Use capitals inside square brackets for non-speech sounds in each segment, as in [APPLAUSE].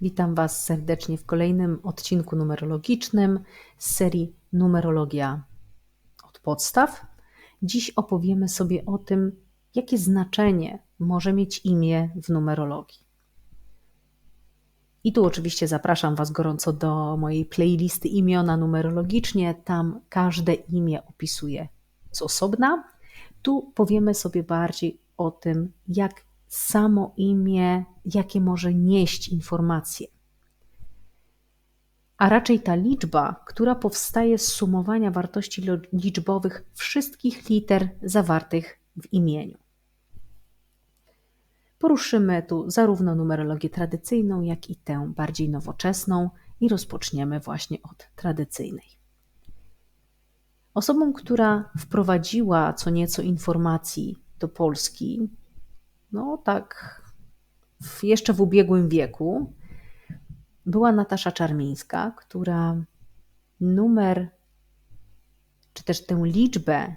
Witam Was serdecznie w kolejnym odcinku numerologicznym z serii Numerologia od podstaw. Dziś opowiemy sobie o tym, jakie znaczenie może mieć imię w numerologii. I tu oczywiście zapraszam Was gorąco do mojej playlisty imiona numerologicznie. Tam każde imię opisuję z osobna. Tu powiemy sobie bardziej o tym, jak samo imię, jakie może nieść informacje. A raczej ta liczba, która powstaje z sumowania wartości liczbowych wszystkich liter zawartych w imieniu. Poruszymy tu zarówno numerologię tradycyjną, jak i tę bardziej nowoczesną i rozpoczniemy właśnie od tradycyjnej. Osobą, która wprowadziła co nieco informacji do Polski, no tak, w, jeszcze w ubiegłym wieku, była Natasza Czarmińska, która numer, czy też tę liczbę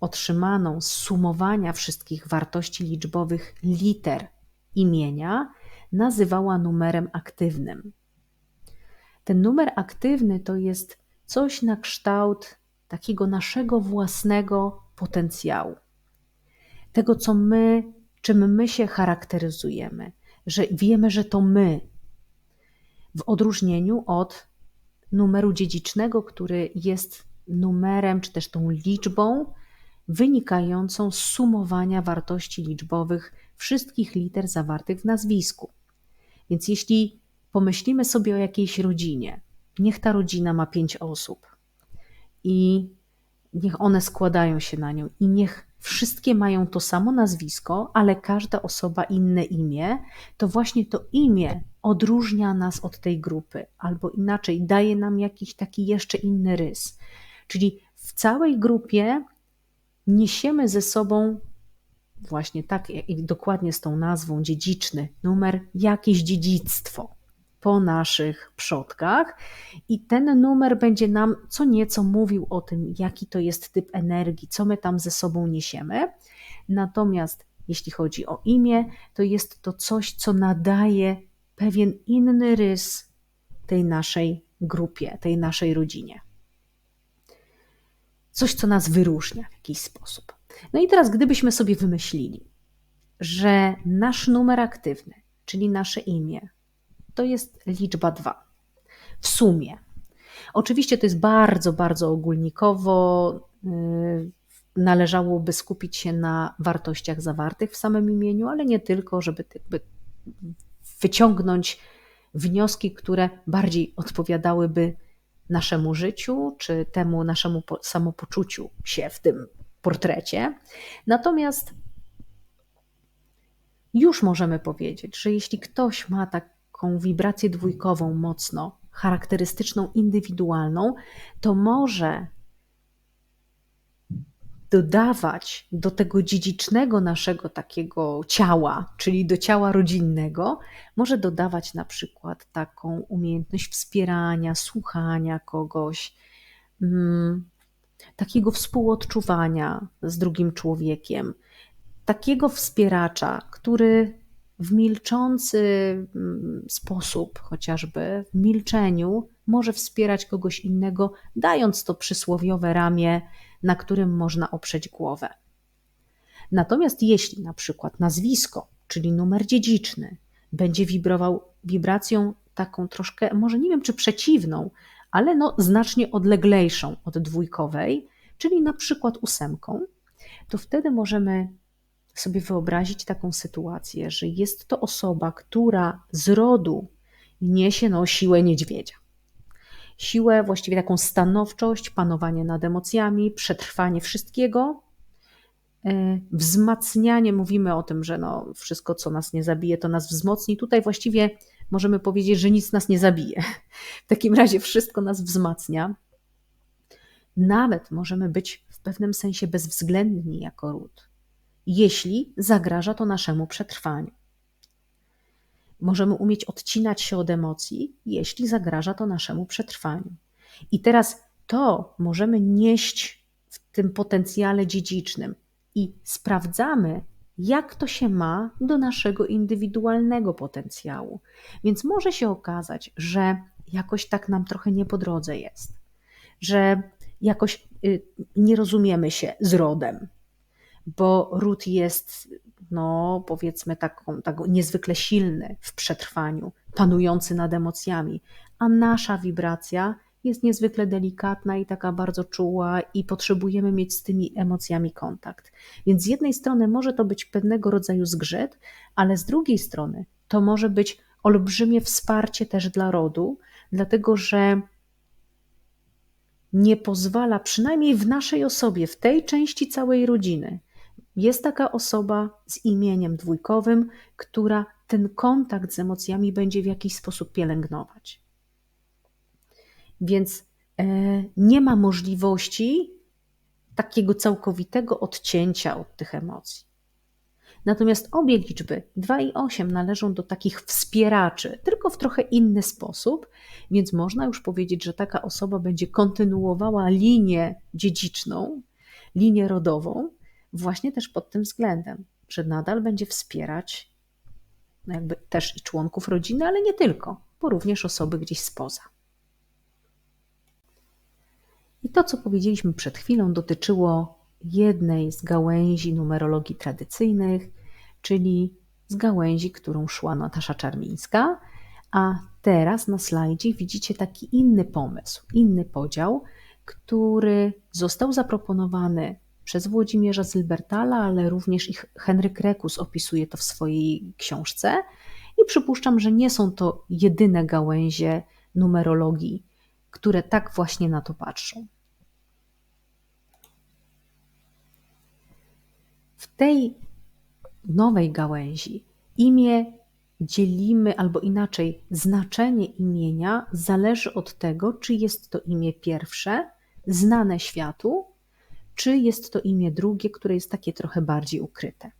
otrzymaną z sumowania wszystkich wartości liczbowych liter imienia nazywała numerem aktywnym. Ten numer aktywny to jest coś na kształt takiego naszego własnego potencjału. Tego, co my, czym my się charakteryzujemy, że wiemy, że to my. W odróżnieniu od numeru dziedzicznego, który jest numerem, czy też tą liczbą, wynikającą z sumowania wartości liczbowych wszystkich liter zawartych w nazwisku. Więc jeśli pomyślimy sobie o jakiejś rodzinie, niech ta rodzina ma pięć osób i niech one składają się na nią i niech wszystkie mają to samo nazwisko, ale każda osoba inne imię, to właśnie to imię odróżnia nas od tej grupy, albo inaczej daje nam jakiś taki jeszcze inny rys. Czyli w całej grupie niesiemy ze sobą właśnie tak, dokładnie z tą nazwą dziedziczny numer, jakieś dziedzictwo po naszych przodkach, i ten numer będzie nam co nieco mówił o tym, jaki to jest typ energii, co my tam ze sobą niesiemy. Natomiast jeśli chodzi o imię, to jest to coś, co nadaje pewien inny rys tej naszej grupie, tej naszej rodzinie coś, co nas wyróżnia w jakiś sposób. No i teraz, gdybyśmy sobie wymyślili, że nasz numer aktywny, czyli nasze imię, to jest liczba 2 w sumie. Oczywiście to jest bardzo, bardzo ogólnikowo. Yy, należałoby skupić się na wartościach zawartych w samym imieniu, ale nie tylko, żeby wyciągnąć wnioski, które bardziej odpowiadałyby naszemu życiu, czy temu naszemu samopoczuciu się w tym portrecie. Natomiast już możemy powiedzieć, że jeśli ktoś ma taką wibrację dwójkową mocno charakterystyczną, indywidualną, to może dodawać do tego dziedzicznego naszego takiego ciała, czyli do ciała rodzinnego, może dodawać na przykład taką umiejętność wspierania, słuchania kogoś, mm, takiego współodczuwania z drugim człowiekiem, takiego wspieracza, który w milczący mm, sposób, chociażby w milczeniu, może wspierać kogoś innego, dając to przysłowiowe ramię na którym można oprzeć głowę. Natomiast jeśli na przykład nazwisko, czyli numer dziedziczny, będzie wibrował wibracją taką troszkę, może nie wiem czy przeciwną, ale no znacznie odleglejszą od dwójkowej, czyli na przykład ósemką, to wtedy możemy sobie wyobrazić taką sytuację, że jest to osoba, która z rodu niesie no, siłę niedźwiedzia siłę, właściwie taką stanowczość, panowanie nad emocjami, przetrwanie wszystkiego, e, wzmacnianie, mówimy o tym, że no, wszystko, co nas nie zabije, to nas wzmocni. Tutaj właściwie możemy powiedzieć, że nic nas nie zabije. W takim razie wszystko nas wzmacnia. Nawet możemy być w pewnym sensie bezwzględni jako ród, jeśli zagraża to naszemu przetrwaniu. Możemy umieć odcinać się od emocji, jeśli zagraża to naszemu przetrwaniu. I teraz to możemy nieść w tym potencjale dziedzicznym i sprawdzamy, jak to się ma do naszego indywidualnego potencjału. Więc może się okazać, że jakoś tak nam trochę nie po drodze jest, że jakoś y, nie rozumiemy się z rodem, bo ród jest, no powiedzmy, taką, tak niezwykle silny w przetrwaniu, panujący nad emocjami, a nasza wibracja jest niezwykle delikatna i taka bardzo czuła, i potrzebujemy mieć z tymi emocjami kontakt. Więc z jednej strony może to być pewnego rodzaju zgrzyt, ale z drugiej strony to może być olbrzymie wsparcie też dla rodu, dlatego że nie pozwala, przynajmniej w naszej osobie, w tej części całej rodziny, jest taka osoba z imieniem dwójkowym, która ten kontakt z emocjami będzie w jakiś sposób pielęgnować. Więc e, nie ma możliwości takiego całkowitego odcięcia od tych emocji. Natomiast obie liczby 2 i 8 należą do takich wspieraczy, tylko w trochę inny sposób, więc można już powiedzieć, że taka osoba będzie kontynuowała linię dziedziczną, linię rodową, właśnie też pod tym względem, że nadal będzie wspierać no jakby też i członków rodziny, ale nie tylko, bo również osoby gdzieś spoza. I to, co powiedzieliśmy przed chwilą, dotyczyło jednej z gałęzi numerologii tradycyjnych, czyli z gałęzi, którą szła Natasza Czarmińska. A teraz na slajdzie widzicie taki inny pomysł, inny podział, który został zaproponowany przez Włodzimierza Zilbertala, ale również i Henryk Rekus opisuje to w swojej książce. I przypuszczam, że nie są to jedyne gałęzie numerologii, które tak właśnie na to patrzą. W tej nowej gałęzi imię dzielimy, albo inaczej, znaczenie imienia zależy od tego, czy jest to imię pierwsze, znane światu, czy jest to imię drugie, które jest takie trochę bardziej ukryte.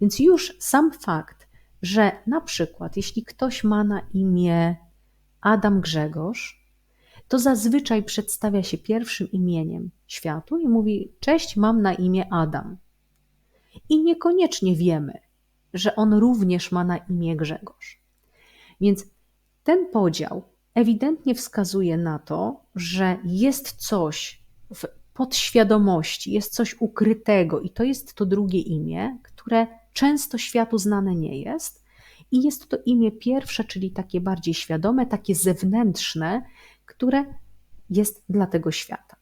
Więc już sam fakt, że na przykład, jeśli ktoś ma na imię Adam Grzegorz, to zazwyczaj przedstawia się pierwszym imieniem światu i mówi: Cześć, mam na imię Adam. I niekoniecznie wiemy, że on również ma na imię Grzegorz. Więc ten podział ewidentnie wskazuje na to, że jest coś w podświadomości, jest coś ukrytego, i to jest to drugie imię, które często światu znane nie jest. I jest to imię pierwsze, czyli takie bardziej świadome, takie zewnętrzne, które jest dla tego świata.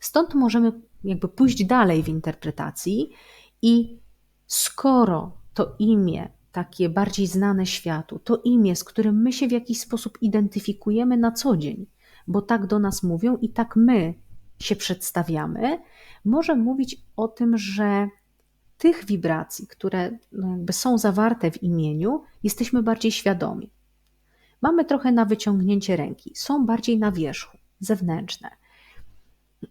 Stąd możemy jakby pójść dalej w interpretacji i skoro to imię, takie bardziej znane światu, to imię, z którym my się w jakiś sposób identyfikujemy na co dzień, bo tak do nas mówią i tak my się przedstawiamy, może mówić o tym, że tych wibracji, które no są zawarte w imieniu, jesteśmy bardziej świadomi. Mamy trochę na wyciągnięcie ręki, są bardziej na wierzchu, zewnętrzne.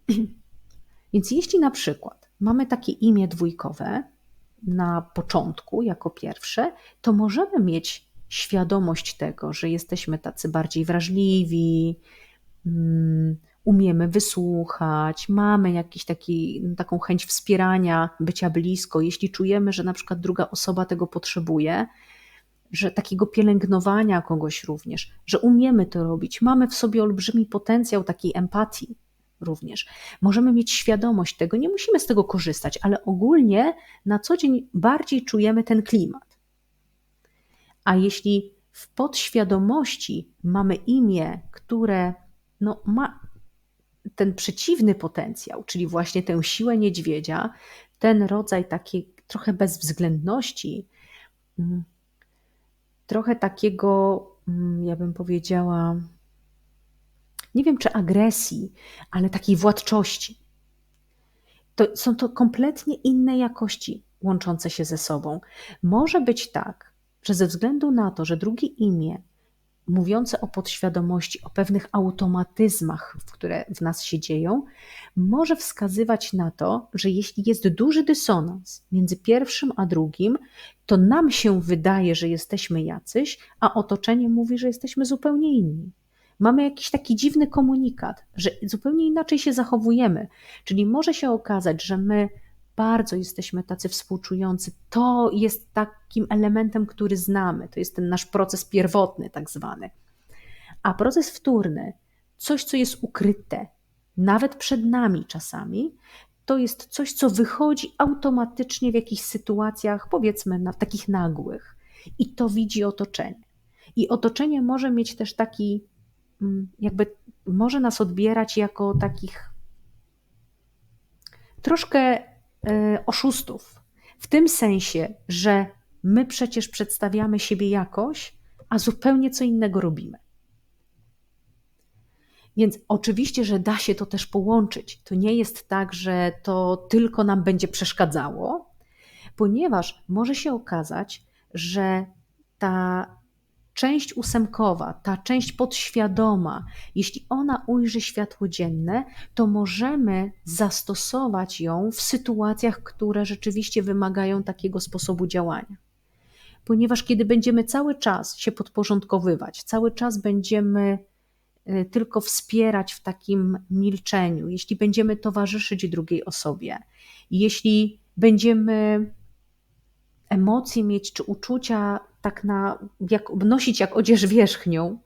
[CLEARS THROAT] Więc jeśli na przykład mamy takie imię dwójkowe na początku, jako pierwsze, to możemy mieć świadomość tego, że jesteśmy tacy bardziej wrażliwi, mm, umiemy wysłuchać, mamy jakiś taki, taką chęć wspierania, bycia blisko, jeśli czujemy, że na przykład druga osoba tego potrzebuje, że takiego pielęgnowania kogoś również, że umiemy to robić, mamy w sobie olbrzymi potencjał takiej empatii również. Możemy mieć świadomość tego, nie musimy z tego korzystać, ale ogólnie na co dzień bardziej czujemy ten klimat. A jeśli w podświadomości mamy imię, które no, ma ten przeciwny potencjał, czyli właśnie tę siłę niedźwiedzia, ten rodzaj takiej trochę bezwzględności, mm, trochę takiego, mm, ja bym powiedziała, nie wiem czy agresji, ale takiej władczości. To są to kompletnie inne jakości łączące się ze sobą. Może być tak, że ze względu na to, że drugie imię mówiące o podświadomości, o pewnych automatyzmach, które w nas się dzieją, może wskazywać na to, że jeśli jest duży dysonans między pierwszym a drugim, to nam się wydaje, że jesteśmy jacyś, a otoczenie mówi, że jesteśmy zupełnie inni. Mamy jakiś taki dziwny komunikat, że zupełnie inaczej się zachowujemy. Czyli może się okazać, że my bardzo jesteśmy tacy współczujący, to jest takim elementem, który znamy. To jest ten nasz proces pierwotny, tak zwany. A proces wtórny, coś, co jest ukryte, nawet przed nami czasami, to jest coś, co wychodzi automatycznie w jakichś sytuacjach, powiedzmy, na takich nagłych. I to widzi otoczenie. I otoczenie może mieć też taki, mm, jakby może nas odbierać jako takich troszkę oszustów. W tym sensie, że my przecież przedstawiamy siebie jakoś, a zupełnie co innego robimy. Więc oczywiście, że da się to też połączyć. To nie jest tak, że to tylko nam będzie przeszkadzało, ponieważ może się okazać, że ta część ósemkowa, ta część podświadoma, jeśli ona ujrzy światło dzienne, to możemy zastosować ją w sytuacjach, które rzeczywiście wymagają takiego sposobu działania. Ponieważ kiedy będziemy cały czas się podporządkowywać, cały czas będziemy y, tylko wspierać w takim milczeniu, jeśli będziemy towarzyszyć drugiej osobie, jeśli będziemy emocje mieć czy uczucia tak na, jak nosić jak odzież wierzchnią,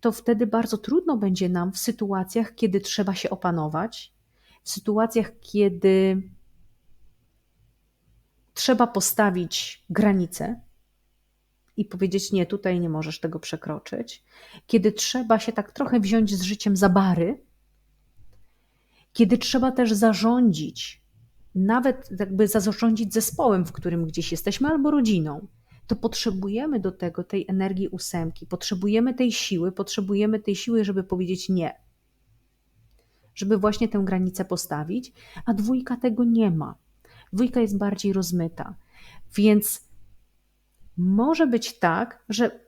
to wtedy bardzo trudno będzie nam w sytuacjach, kiedy trzeba się opanować, w sytuacjach, kiedy trzeba postawić granice i powiedzieć: Nie, tutaj nie możesz tego przekroczyć, kiedy trzeba się tak trochę wziąć z życiem za bary, kiedy trzeba też zarządzić, nawet jakby zarządzić zespołem, w którym gdzieś jesteśmy, albo rodziną to potrzebujemy do tego tej energii ósemki, potrzebujemy tej siły, potrzebujemy tej siły, żeby powiedzieć nie. Żeby właśnie tę granicę postawić, a dwójka tego nie ma. Dwójka jest bardziej rozmyta. Więc może być tak, że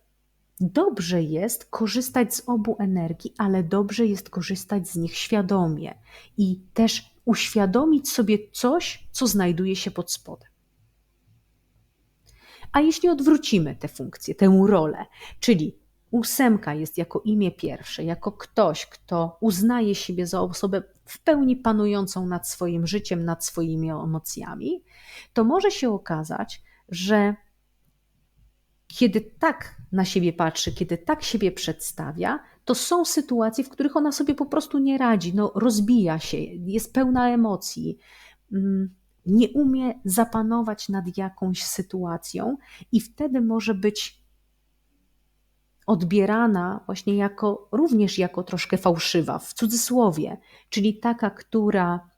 dobrze jest korzystać z obu energii, ale dobrze jest korzystać z nich świadomie i też uświadomić sobie coś, co znajduje się pod spodem. A jeśli odwrócimy tę funkcję, tę rolę, czyli ósemka jest jako imię pierwsze, jako ktoś, kto uznaje siebie za osobę w pełni panującą nad swoim życiem, nad swoimi emocjami, to może się okazać, że kiedy tak na siebie patrzy, kiedy tak siebie przedstawia, to są sytuacje, w których ona sobie po prostu nie radzi, no, rozbija się, jest pełna emocji, mm, nie umie zapanować nad jakąś sytuacją i wtedy może być odbierana właśnie jako również jako troszkę fałszywa, w cudzysłowie, czyli taka, która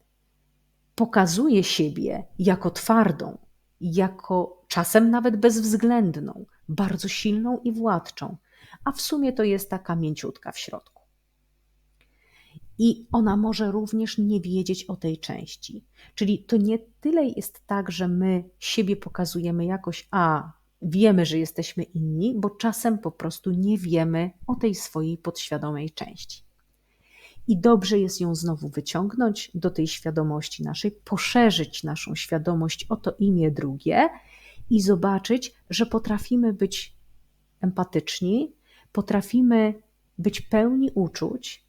pokazuje siebie jako twardą, jako czasem nawet bezwzględną, bardzo silną i władczą, a w sumie to jest taka mięciutka w środku. I ona może również nie wiedzieć o tej części. Czyli to nie tyle jest tak, że my siebie pokazujemy jakoś, a wiemy, że jesteśmy inni, bo czasem po prostu nie wiemy o tej swojej podświadomej części. I dobrze jest ją znowu wyciągnąć do tej świadomości naszej, poszerzyć naszą świadomość o to imię drugie i zobaczyć, że potrafimy być empatyczni, potrafimy być pełni uczuć,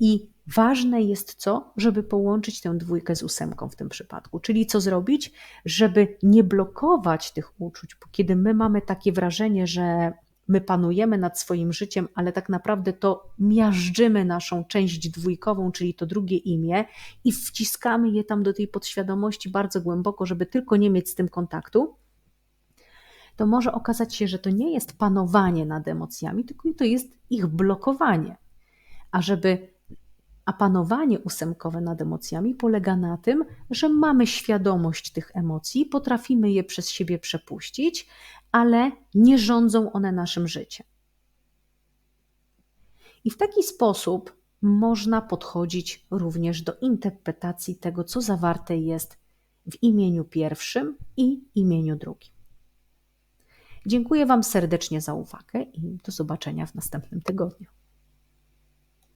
i ważne jest co? Żeby połączyć tę dwójkę z ósemką w tym przypadku. Czyli co zrobić? Żeby nie blokować tych uczuć, bo kiedy my mamy takie wrażenie, że my panujemy nad swoim życiem, ale tak naprawdę to miażdżymy naszą część dwójkową, czyli to drugie imię, i wciskamy je tam do tej podświadomości bardzo głęboko, żeby tylko nie mieć z tym kontaktu, to może okazać się, że to nie jest panowanie nad emocjami, tylko to jest ich blokowanie. A żeby a panowanie ósemkowe nad emocjami polega na tym, że mamy świadomość tych emocji, potrafimy je przez siebie przepuścić, ale nie rządzą one naszym życiem. I w taki sposób można podchodzić również do interpretacji tego, co zawarte jest w imieniu pierwszym i imieniu drugim. Dziękuję Wam serdecznie za uwagę i do zobaczenia w następnym tygodniu.